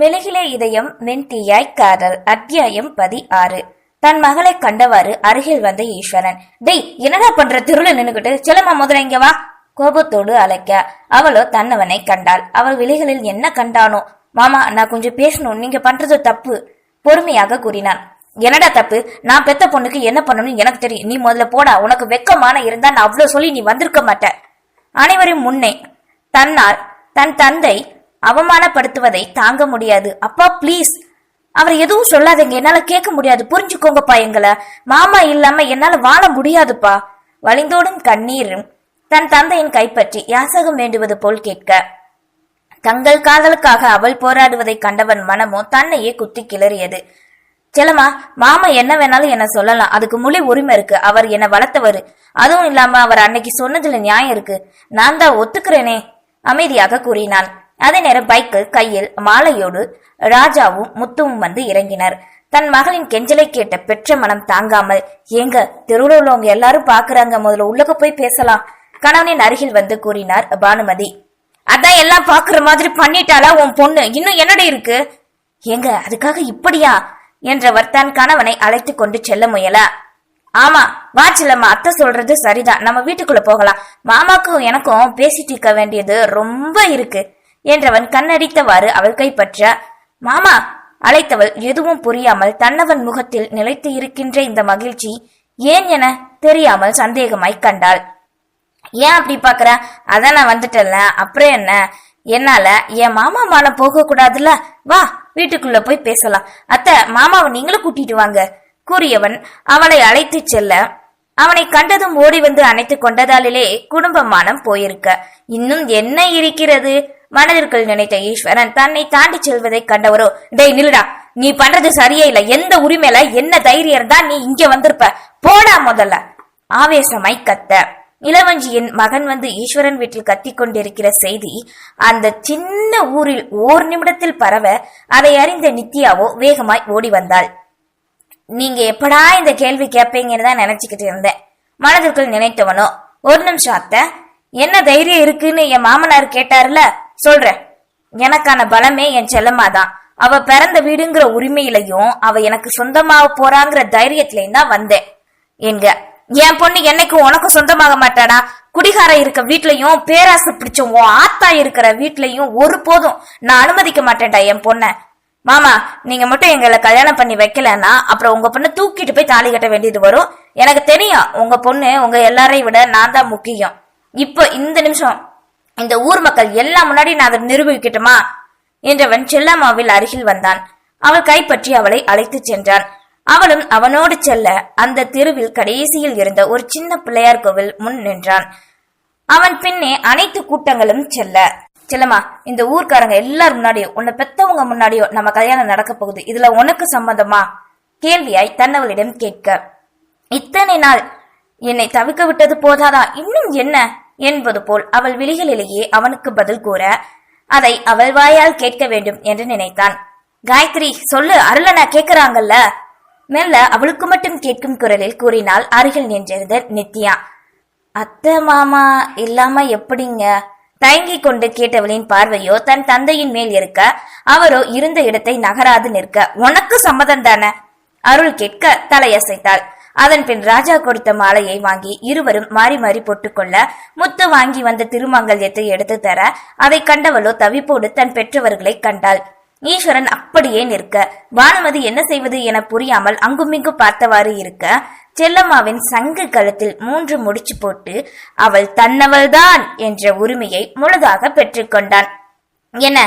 மெழுகிலே இதயம் மென்தீயாய் காதல் அத்தியாயம் பதி ஆறு தன் மகளை கண்டவாறு அருகில் வந்த ஈஸ்வரன் டெய் என்னடா பண்ற? திருள நின்னுகிட்டு. சிலம்மா முதல்ல இங்க வா. கோபத்தோடு அழைக்க. அவளோ தன்னவனை கண்டாள். அவள் விழிகளில் என்ன கண்டானோ? மாமா நான் கொஞ்சம் பேசணும். நீங்க பண்றது தப்பு. பொறுமையாக கூறினான். என்னடா தப்பு? நான் பெத்த பொண்ணுக்கு என்ன பண்ணணும்னு எனக்கு தெரியும். நீ முதல்ல போடா. உனக்கு வெக்கமான இருந்தா நான் அவ்வளவு சொல்லி நீ வந்திருக்க மாட்ட. அனைவரும் முன்னே தன்னால் தன் தந்தை அவமானப்படுத்துவதை தாங்க முடியாது. அப்பா ப்ளீஸ் அவர் எதுவும் சொல்லாதீங்க. என்னால கேட்க முடியாது. புரிஞ்சுக்கோங்கப்பா எங்களை. மாமா இல்லாம என்னால வாழ முடியாதுப்பா. வழிந்தோடும் கண்ணீரும் தன் தந்தையின் கைப்பற்றி யாசகம் வேண்டுவது போல் கேட்க. தங்கள் காதலுக்காக அவள் போராடுவதை கண்டவன் மனமோ தன்னையே குத்தி கிளறியது. செலமா மாமா என்ன வேணாலும் என்ன சொல்லலாம். அதுக்கு முழு உரிமை இருக்கு. அவர் என்ன வளர்த்தவர். அதுவும் இல்லாம அவர் அன்னைக்கு சொன்னதுல நியாயம் இருக்கு. நான் தான் ஒத்துக்கிறேனே அமைதியாக கூறினான். அதே நேரம் பைக்கு கையில் மாலையோடு ராஜாவும் முத்துவும் வந்து இறங்கினர். தன் மகளின் கெஞ்சலை கேட்ட பெற்ற மனம் தாங்காமல் ஏங்க தெருவில் உள்ளவங்க எல்லாரும் பாக்குறாங்க முதல்ல உள்ளக போய் பேசலாம். கணவனின் அருகில் வந்து கூறினார் பானுமதி. அதான் எல்லாம் பாக்குற மாதிரி பண்ணிட்டாளா உன் பொண்ணு? இன்னும் என்னடி இருக்கு? ஏங்க அதுக்காக இப்படியா? என்றவர் தன் கணவனை அழைத்து கொண்டு செல்ல முயல. ஆமா வா செல்லம்மா அத்தை சொல்றது சரிதான். நம்ம வீட்டுக்குள்ள போகலாம். மாமாக்கும் எனக்கும் பேசிட்டு இருக்க வேண்டியது ரொம்ப இருக்கு. என்றவன் கண்ணடித்தவாறு அவள் கைப்பற்ற மாமா அழைத்தவள் எதுவும் புரியாமல் தன்னவன் முகத்தில் நிலைத்து இருக்கின்ற இந்த மகிழ்ச்சி ஏன் என தெரியாமல் சந்தேகமாய் கண்டாள். ஏன் அப்படி பாக்குற? அதான் நான் வந்துட்டேன்ல. அப்புறம் என்ன? என்னால? என் மாமா மானம் போக கூடாதுல்ல வா வீட்டுக்குள்ள போய் பேசலாம். அத்தை மாமாவை நீங்களும் கூட்டிட்டு வாங்க கூறியவன் அவளை அழைத்து செல்ல அவனை கண்டதும் ஓடி வந்து அணைத்து கொண்டதாலே குடும்ப மானம் போயிருக்க. இன்னும் என்ன இருக்கிறது? மனதிற்குள் நினைத்த ஈஸ்வரன் தன்னை தாண்டி செல்வதை கண்டவரோ டேய் நில்லுடா. நீ பண்றது சரியே இல்ல. எந்த உரிமையில என்ன தைரியம் தான் நீ இங்க வந்திருப்ப. போடா முதல்ல. ஆவேசமாய் கத்த. இளவஞ்சியின் மகன் வந்து ஈஸ்வரன் வீட்டில் கத்தி கொண்டிருக்கிற செய்தி அந்த சின்ன ஊரில் ஓர் நிமிடத்தில் பரவ அதை அறிந்த நித்யாவோ வேகமாய் ஓடி வந்தாள். நீங்க எப்படா இந்த கேள்வி கேட்பீங்கன்னு தான் நினைச்சுக்கிட்டு இருந்தேன். மனதிற்குள் நினைத்தவனோ ஒரு நிமிஷம் அத்த. என்ன தைரியம் இருக்குன்னு என் மாமனார் கேட்டாருல? சொல்றேன். எனக்கான பலமே என் செல்லம்மா தான் அவ பிறந்த வீடுங்கிற உரிமையிலையும் அவ எனக்கு சொந்தமாக போறாங்கிற தைரியத்திலையும் தான் வந்தேன். என்க என் பொண்ணு என்னைக்கும் உனக்கும் சொந்தமாக மாட்டாடா. குடிகார இருக்க வீட்லயும் பேராசை பிடிச்ச உன் ஆத்தா இருக்கிற வீட்லயும் ஒரு போதும் நான் அனுமதிக்க மாட்டேன்டா என் பொண்ண. மாமா நீங்க மட்டும் எங்களை கல்யாணம் பண்ணி வைக்கலன்னா அப்புறம் உங்க பொண்ணு தூக்கிட்டு போய் தாலி கட்ட வேண்டியது வரும். எனக்கு தெரியும் உங்க பொண்ணு உங்க எல்லாரையும் விட நான் தான் முக்கியம். இப்போ இந்த நிமிஷம் இந்த ஊர் மக்கள் எல்லாம் முன்னாடி நான் அதை நிரூபிக்கட்டுமா? என்றவன் செல்லம்மாவில் அருகில் வந்தான். அவள் கைப்பற்றி அவளை அழைத்துச் சென்றான். அவளும் அவனோடு செல்ல அந்த தெருவில் கடைசியில் இருந்த ஒரு சின்ன பிள்ளையார் கோவில் முன் நின்றான். அவன் பின்னே அனைத்து கூட்டங்களும் செல்ல. செல்லம்மா இந்த ஊர்க்காரங்க எல்லார் முன்னாடியோ உன்னை பெத்தவங்க முன்னாடியோ நம்ம கல்யாணம் நடக்க போகுது. இதுல உனக்கு சம்மந்தமா கேள்வியாய் தன்னவளிடம் கேட்க. இத்தனை நாள் என்னை தவிக்க விட்டது போதாதா? இன்னும் என்ன? என்பது போல் அவள் விழிகளிலேயே அவனுக்கு பதில் கூற அதை அவள் வாயால் கேட்க வேண்டும் என்று நினைத்தான். காயத்ரி சொல்லு அருளனா கேக்குறாங்கல்ல? மெல்ல அவளுக்கு மட்டும் கேட்கும் குரலில் கூறினாள் அருகில் நின்றிருந்த நித்யா அத்தை மாமா இல்லாம எப்படிங்க? தயங்கிக் கொண்டு கேட்டவளின் பார்வையோ தன் தந்தையின் மேல் இருக்க அவரோ இருந்த இடத்தை நகராது நிற்க உனக்கு சம்மதம் தானே? அருள் கேட்க தலையசைத்தாள். அதன் பின் ராஜா கொடுத்த மாலையை வாங்கி இருவரும் மாறி மாறி போட்டுக்கொள்ள முத்து வாங்கி வந்த திருமங்கல்யத்தை எடுத்து தர அதை கண்டவளோ தவிப்போடு தன் பெற்றவர்களை கண்டாள். ஈஸ்வரன் அப்படியே நிற்க பானுமதி என்ன செய்வது என புரியாமல் அங்குமிங்கு பார்த்தவாறு இருக்க செல்லம்மாவின் சங்கு கழுத்தில் மூன்று முடிச்சு போட்டு அவள் தன்னவள்தான் என்ற உரிமையை முழுதாக பெற்றுக்கொண்டான் என்ன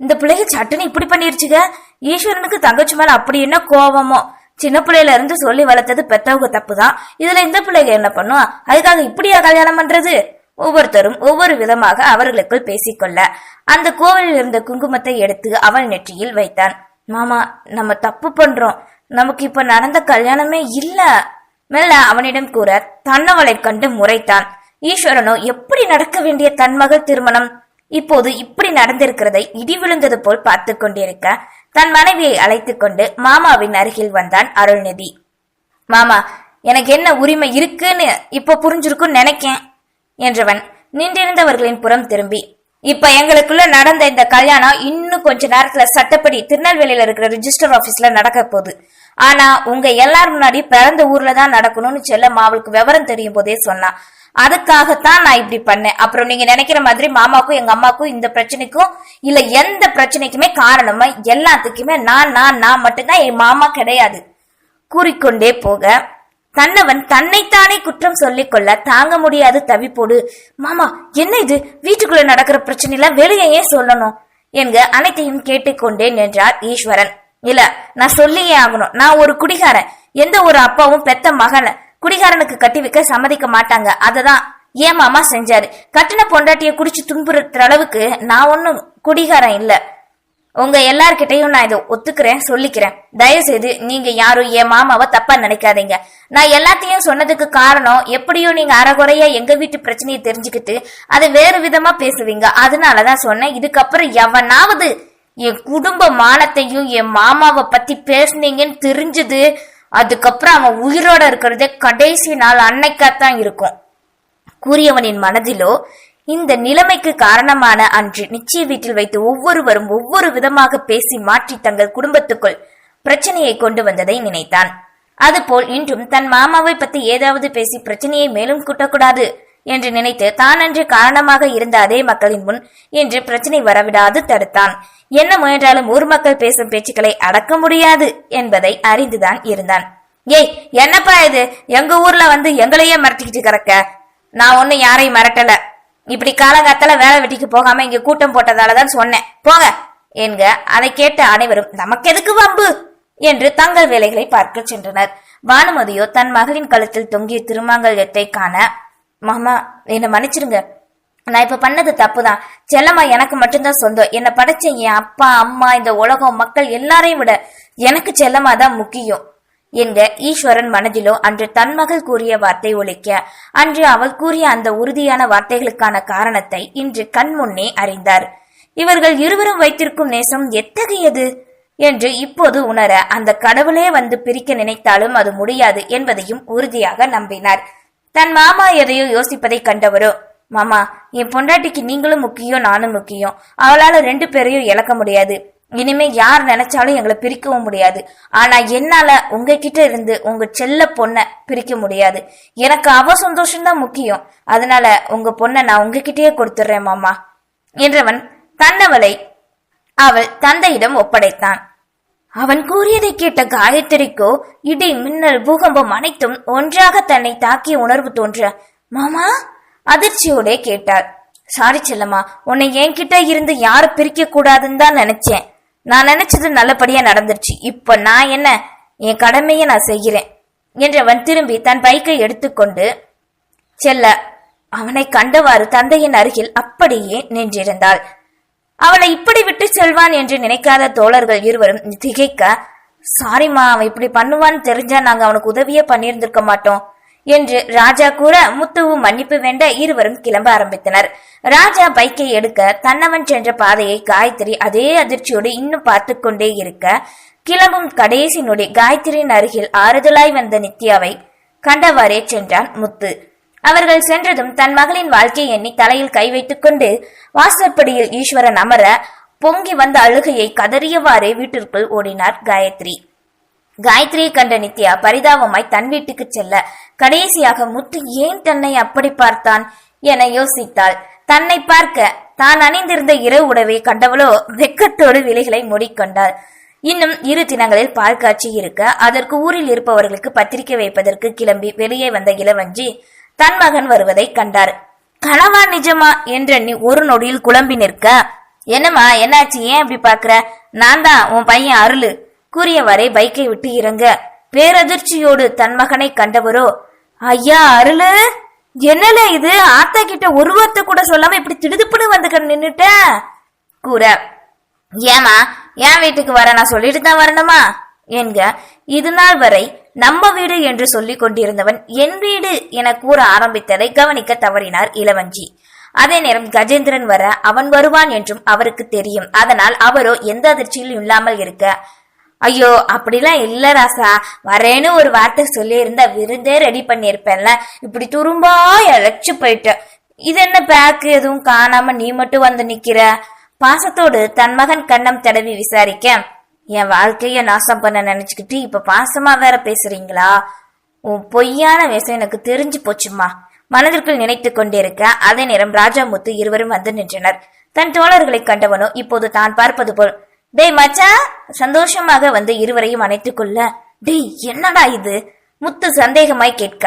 இந்த பிள்ளைக சட்டுன்னு இப்படி பண்ணிருச்சுக? ஈஸ்வரனுக்கு தங்கச்சி மேல அப்படி என்ன கோவமோ? சின்ன பிள்ளையில இருந்து சொல்லி வளர்த்தது பெத்தவங்க தப்புதான். இதுல இந்த பிள்ளைங்க என்ன பண்ணும் அதுக்காக இப்படியா கல்யாணம் பண்றது? ஒவ்வொருத்தரும் ஒவ்வொரு விதமாக அவர்களுக்குள் பேசிக்கொள்ள. அந்த கோவிலில் இருந்த குங்குமத்தை எடுத்து அவள் நெற்றியில் வைத்தான். மாமா நம்ம தப்பு பண்றோம். நமக்கு இப்ப நடந்த கல்யாணமே இல்ல. மெல்ல அவனிடம் கூற தன்னவளை கண்டு முறைத்தான். ஈஸ்வரனோ எப்படி நடக்க வேண்டிய தன் மகள் திருமணம்? இப்போது இப்படி நடந்திருக்கிறதை இடி விழுந்தது போல் பார்த்து கொண்டிருக்க தன் மனைவியை அழைத்துக் கொண்டு மாமாவின் அருகில் வந்தான் அருள்நிதி. மாமா எனக்கு என்ன உரிமை இருக்குன்னு இப்ப புரிஞ்சிருக்கும் நினைக்கேன் என்றவன் நின்றிருந்தவர்களின் புறம் திரும்பி. இப்ப எங்களுக்குள்ள நடந்த இந்த கல்யாணம் இன்னும் கொஞ்ச நேரத்துல சட்டப்படி திருநெல்வேலியில இருக்கிற ரிஜிஸ்டர் ஆபீஸ்ல நடக்க போகுது. ஆனா உங்க எல்லார் முன்னாடி பிறந்த ஊர்ல தான் நடக்கணும்னு சொல்ல அவளுக்கு விவரம் தெரியும் போதே சொன்னான். அதுக்காகத்தான் நான் இப்படி பண்ணேன். அப்புறம் நீங்க நினைக்கிற மாதிரி மாமாக்கும் எங்க அம்மாக்கும் இந்த பிரச்சனைக்கும் இல்ல எந்த பிரச்சனைக்குமே காரணமா எல்லாத்துக்குமே நான் நான் நான் மட்டும்தான் என் மாமா கிடையாது. கூறிக்கொண்டே போக தன்னவன் தன்னைத்தானே குற்றம் சொல்லிக் கொள்ள தாங்க முடியாது தவிப்போடு மாமா என்ன இது? வீட்டுக்குள்ள நடக்கிற பிரச்சனைல வெளியே ஏன் சொல்லணும்? என்க அனைத்தையும் கேட்டுக்கொண்டே நின்றார் ஈஸ்வரன். இல்ல நான் சொல்லியே ஆகணும். நான் ஒரு குடிகாரன். எந்த ஒரு அப்பாவும் பெத்த மகனை குடிகாரனுக்கு கட்டி வைக்க சம்மதிக்க மாட்டாங்க. அததான் ஏன் மாமா செஞ்சாரு? கட்டின பொண்டாட்டிய குடிச்சு துன்புறுத்துற அளவுக்கு நான் ஒன்னும் குடிகாரன் இல்ல. உங்க எல்லார்கிட்டையும் நான் இதை ஒத்துக்கிறேன் சொல்லிக்கிறேன். தயவு செய்து நீங்க யாரும் என் மாமாவை தப்பா நினைக்காதீங்க. நான் எல்லாத்தையும் சொன்னதுக்கு காரணம் எப்படியும் நீங்க அறகுறையா எங்க வீட்டு பிரச்சனையை தெரிஞ்சுக்கிட்டு அதை வேறு விதமா பேசுவீங்க. அதனாலதான் சொன்னேன். இதுக்கப்புறம் எவனாவது என் குடும்ப மானத்தையும் என் மாமாவை பத்தி பேசுனீங்கன்னு தெரிஞ்சது அதுக்கப்புறம் அவன் உயிரோட இருக்கிறதே கடைசி நாள் அன்னைக்காத்தான் இருக்கும். கூறியவனின் மனதிலோ இந்த நிலைமைக்கு காரணமான அன்று நிச்சய வீட்டில் வைத்து ஒவ்வொருவரும் ஒவ்வொரு விதமாக பேசி மாற்றி தங்கள் குடும்பத்துக்குள் பிரச்சனையை கொண்டு வந்ததை நினைத்தான். அதுபோல் இன்றும் தன் மாமாவை பத்தி ஏதாவது பேசி பிரச்சனையை மேலும் கூட்டக்கூடாது. என்று நினைத்து தான் அன்று காரணமாக இருந்த அதே மக்களின் முன் இன்று பிரச்சனை வரவிடாது தடுத்தான். என்ன முயன்றாலும் ஊர் மக்கள் பேசும் பேச்சுக்களை அடக்க முடியாது என்பதை அறிந்துதான் இருந்தான். ஏய் என்னப்பா இது? எங்க ஊர்ல வந்து எங்களையே மிரட்டிக்கிட்டு கிடக்க? நான் ஒன்னும் யாரையும் மிரட்டல. இப்படி காலங்காத்தால வேலை வெட்டிக்கு போகாம இங்க கூட்டம் போட்டதால தான் சொன்னேன். போங்க என்க அதை கேட்ட அனைவரும் நமக்கு எதுக்கு வம்பு? என்று தங்கள் வேலைகளை பார்க்க சென்றனர். பானுமதியோ தன் மகளின் கழுத்தில் தொங்கிய திருமாங்கல்யத்தை காண மாமா என்னை மன்னிச்சிருங்க நான் இப்ப பண்ணது தப்புதான். செல்லம்மா எனக்கு மட்டும்தான் சொந்தம். என்னை படைச்ச என் அப்பா அம்மா இந்த உலகம் மக்கள் எல்லாரையும் விட எனக்கு செல்லம்மா தான் முக்கியம். என்க ஈஸ்வரன் மனதிலோ அன்று தன் மகள் கூறிய வார்த்தை ஒழிக்க அன்று அவள் கூறிய அந்த உறுதியான வார்த்தைகளுக்கான காரணத்தை இன்று கண் முன்னே அறிந்தார். இவர்கள் இருவரும் வைத்திருக்கும் நேசம் எத்தகையது? என்று இப்போது உணர அந்த கடவுளே வந்து பிரிக்க நினைத்தாலும் அது முடியாது என்பதையும் உறுதியாக நம்பினார். தன் மாமா எதையோ யோசிப்பதை கண்டவரோ மாமா என் பொண்டாட்டிக்கு நீங்களும் முக்கியம் நானும் முக்கியம். அவளால ரெண்டு பேரையும் இழக்க முடியாது. இனிமே யார் நினைச்சாலும் எங்களை பிரிக்கவும் முடியாது. ஆனா என்னால உங்ககிட்ட இருந்து உங்க செல்ல பொண்ண பிரிக்க முடியாது. எனக்கு அவ சந்தோஷம்தான் முக்கியம். அதனால உங்க பொண்ணை நான் உங்ககிட்டயே கொடுத்துடுறேன் மாமா. என்றவன் தன்னவளை அவள் தந்தையிடம் ஒப்படைத்தான். அவன் கூறியதை கேட்ட காயத்ரிக்கோ இடி மின்னல் பூகம்பம் அனைத்தும் ஒன்றாக தன்னை தாக்கிய உணர்வு தோன்ற மாமா? அதிர்ச்சியோட கேட்டாள். சாரி செல்லம்மா உன்னை என்கிட்ட இருந்து யாரும் பிரிக்க கூடாதுன்னு தான் நினைச்சேன். நான் நினைச்சது நல்லபடியா நடந்துருச்சு. இப்ப நான் என்ன என் கடமையை நான் செய்கிறேன்? என்றவன் திரும்பி தன் பைக்கை எடுத்துக்கொண்டு செல்ல அவனை கண்டவாறு தந்தையின் அருகில் அப்படியே நின்றிருந்தாள். அவளை இப்படி விட்டு செல்வான் என்று நினைக்காத தோழர்கள் இருவரும் திகைக்க சாரிம்மா அவன் இப்படி பண்ணுவான்னு தெரிஞ்சா நாங்க அவனுக்கு உதவியே பண்ணியிருந்திருக்க மாட்டோம் என்று ராஜா கூற முத்துவும் மன்னிப்பு வேண்ட இருவரும் கிளம்ப ஆரம்பித்தனர். ராஜா பைக்கை எடுக்க தன்னவன் சென்ற பாதையை காயத்ரி அதே அதிர்ச்சியோடு இன்னும் பார்த்து கொண்டே இருக்க கிளம்பும் கடைசி நொடி காயத்ரியின் அருகில் ஆறுதலாய் வந்த நித்யாவை கண்டவாறே சென்றான் முத்து. அவர்கள் சென்றதும் தன் மகளின் வாழ்க்கை எண்ணி தலையில் கை வைத்துக் கொண்டு வாசற்படியில் ஈஸ்வரன் அமர பொங்கி வந்த அழுகையை கதறியவாறே வீட்டிற்குள் ஓடினார் காயத்ரி. காயத்ரியை கண்ட நித்யா பரிதாபமாய் தன் வீட்டுக்கு செல்ல கடைசியாக முத்து ஏன் தன்னை அப்படி பார்த்தான் என யோசித்தாள். தன்னை பார்க்க தான் அணிந்திருந்த இரவு உடவை கண்டவளோ வெக்கத்தோடு விலைகளை மூடிக்கொண்டாள். இன்னும் இரு தினங்களில் பால் காட்சி இருக்க அதற்கு ஊரில் இருப்பவர்களுக்கு பத்திரிகை வைப்பதற்கு கிளம்பி வெளியே வந்த இளவஞ்சி தன் மகன் வருவதை கண்டார். கனவா நிஜமா என்று ஒரு நொடியில் குழம்பி நிற்க என்னம்மா என்னாச்சு? ஏன் அப்படி பாக்குற நான் தான் உன் பையன் அருளு. கூறியவரை பைக்கை விட்டு இறங்க பேரதிர்ச்சியோடு தன் மகனை கண்டவரோ ஐயா அருளு? என்னல இது? ஆத்தா கிட்ட ஒரு வார்த்தை கூட சொல்லாம இப்படி திடுதுப்புன்னு வந்து நின்னுட்ட? கூற ஏமா என் வீட்டுக்கு வர நான் சொல்லிட்டு தான் வரணுமா? என்க இது நாள் வரை நம்ம வீடு என்று சொல்லிக் கொண்டிருந்தவன் என் வீடு என கூற ஆரம்பித்ததை கவனிக்க தவறினார் இளவஞ்சி. அதே நேரம் கஜேந்திரன் வர அவன் வருவான் என்றும் அவருக்கு தெரியும். அதனால் அவரோ எந்த அதிர்ச்சியிலும் இல்லாமல் இருக்க ஐயோ அப்படிலாம் இல்ல ராசா வரேன்னு ஒரு வார்த்தை சொல்லியிருந்தா விருந்தே ரெடி பண்ணியிருப்பேன்ல இப்படி துரும்பா இழைச்சு போயிட்ட இது என்ன பேக்கு எதுவும் காணாம நீ மட்டும் வந்து நிக்கிற? பாசத்தோடு தன் மகன் கண்ணம் தடவி விசாரிக்க என் வாழ்க்கைய நாசம் பண்ண நினைச்சுக்கிட்டு இப்ப பாசமா வேற பேசுறீங்களா? உன் பொய்யான விஷயம் எனக்கு தெரிஞ்சு போச்சுமா மனதிற்குள் நினைத்து கொண்டிருக்க அதே நேரம் ராஜாமுத்து இருவரும் வந்து நின்றனர். தன் தோழர்களை கண்டவனோ இப்போது தான் பார்ப்பது போல் டேய் மச்சா சந்தோஷமாக வந்து இருவரையும் அணைத்துக் கொள்ள. டேய் என்னடா இது? முத்து சந்தேகமாய் கேட்க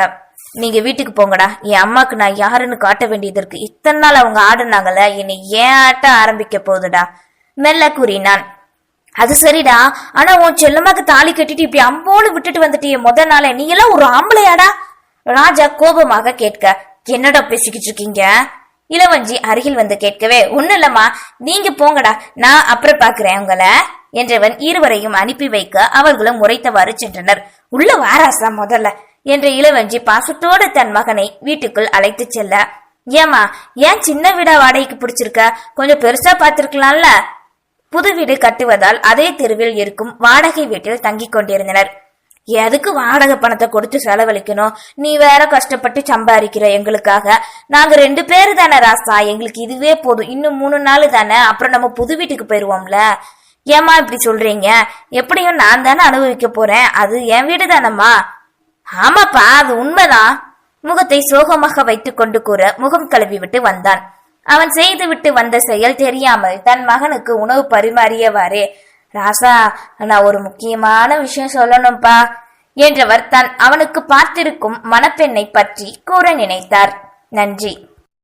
நீங்க வீட்டுக்கு போங்கடா. என் அம்மாக்கு நான் யாருன்னு காட்ட வேண்டியது இருக்கு இத்தனை நாள் அவங்க ஆடுனாங்கல்ல என்னை ஏன் ஆட்ட ஆரம்பிக்க போகுதுடா? மெல்ல கூறினான். அது சரிடா. ஆனா உன் செல்லம்மாக்கு தாலி கட்டிட்டு இப்படி அம்போடு விட்டுட்டு வந்துட்டிய முத நாளே. நீ எல்லாம் ஒரு ஆம்பளையாடா? ராஜா கோபமாக கேட்க என்னடா பேசிக்கிட்டு இருக்கீங்க? இளவஞ்சி அருகில் வந்து கேட்கவே ஒன்னும் இல்லம்மா. நீங்க போங்கடா. நான் அப்புறம் பாக்குறேன் உங்களை. என்றவன் இருவரையும் அனுப்பி வைக்க அவர்களும் முறைத்தவாறு சென்றனர். உள்ள வாராசா முதல்ல. என்ற இளவஞ்சி பாசத்தோடு தன் மகனை வீட்டுக்குள் அழைத்து செல்ல ஏமா ஏன் சின்ன வீடா வாடகைக்கு பிடிச்சிருக்க? கொஞ்சம் பெருசா பாத்திருக்கலாம்ல புது வீடு கட்டுவதால் அதே தெருவில் இருக்கும் வாடகை வீட்டில் தங்கிக் கொண்டிருந்தனர். எதுக்கு வாடகை பணத்தை கொடுத்து செலவழிக்கணும்? நீ வேற கஷ்டப்பட்டு சம்பாதிக்கிற எங்களுக்காக. நாங்க ரெண்டு பேரு தானே ராசா எங்களுக்கு இதுவே போதும். இன்னும் மூணு நாள் தானே அப்புறம் நம்ம புது வீட்டுக்கு போயிருவோம்ல. ஏமா இப்படி சொல்றீங்க? எப்படியும் நான் தானே அனுபவிக்க போறேன். அது என் வீடு தானம்மா? ஆமாப்பா அது உண்மைதான். முகத்தை சோகமாக வைத்துக் கொண்டு கூற முகம் கழுவி விட்டு வந்தான். அவன் செய்துவிட்டு வந்த செயல் தெரியாமல் தன் மகனுக்கு உணவு பரிமாறியவாறே ராசா நான் ஒரு முக்கியமான விஷயம் சொல்லணும்பா என்றவர் தன் அவனுக்கு பார்த்திருக்கும் மணப்பெண்ணை பற்றி கூற நினைத்தார். நன்றி.